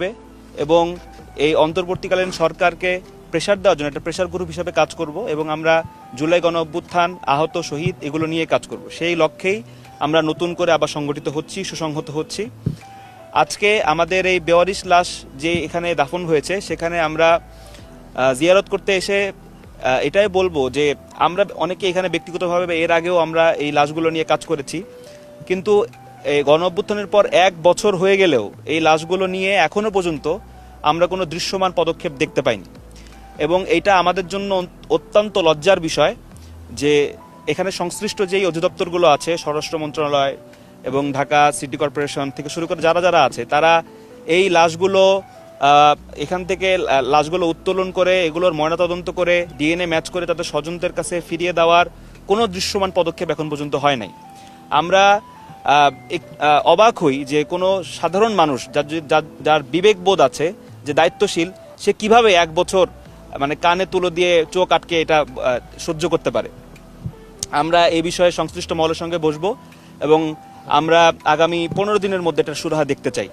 হবে এবং এই অন্তর্বর্তীকালীন সরকারকে প্রেশার দেওয়ার জন্য, একটা প্রেশার গ্রুপ হিসাবে কাজ করব এবং আমরা জুলাই গণ অভ্যুত্থান, আহত, শহীদ এগুলো নিয়ে কাজ করব। সেই লক্ষ্যেই আমরা নতুন করে আবার সংগঠিত হচ্ছি, সুসংহত হচ্ছি। আজকে আমাদের এই বেওয়ারিশ লাশ যে এখানে দাফন হয়েছে, সেখানে আমরা জিয়ারত করতে এসে এটাই বলব যে আমরা অনেকে এখানে ব্যক্তিগতভাবে এর আগেও আমরা এই লাশগুলো নিয়ে কাজ করেছি। কিন্তু এই গণ অভ্যুত্থানের পর এক বছর হয়ে গেলেও এই লাশগুলো নিয়ে এখনও পর্যন্ত আমরা কোনো দৃশ্যমান পদক্ষেপ দেখতে পাইনি। এবং এটা আমাদের জন্য অত্যন্ত লজ্জার বিষয় যে এখানে সংশ্লিষ্ট যেই অধিদপ্তরগুলো আছে, স্বরাষ্ট্র মন্ত্রণালয় এবং ঢাকা সিটি কর্পোরেশন থেকে শুরু করে যারা যারা আছে, তারা এই লাশগুলো এখান থেকে লাশগুলো উত্তোলন করে, এগুলোর ময়নাতদন্ত করে, ডিএনএ ম্যাচ করে তাদের স্বজনদের কাছে ফিরিয়ে দেওয়ার কোনো দৃশ্যমান পদক্ষেপ এখন পর্যন্ত হয় নাই। আমরা অবাক হই যে কোনো সাধারণ মানুষ যার যার- বিবেকবোধ আছে, যে দায়িত্বশীল, সে কীভাবে এক বছর মানে কানে তুলো দিয়ে চোখ আটকে এটা সহ্য করতে পারে? আমরা এই বিষয়ে সংশ্লিষ্ট মহলের সঙ্গে বসবো এবং আমরা আগামী পনেরো দিনের মধ্যে এটা সুরাহা দেখতে চাই।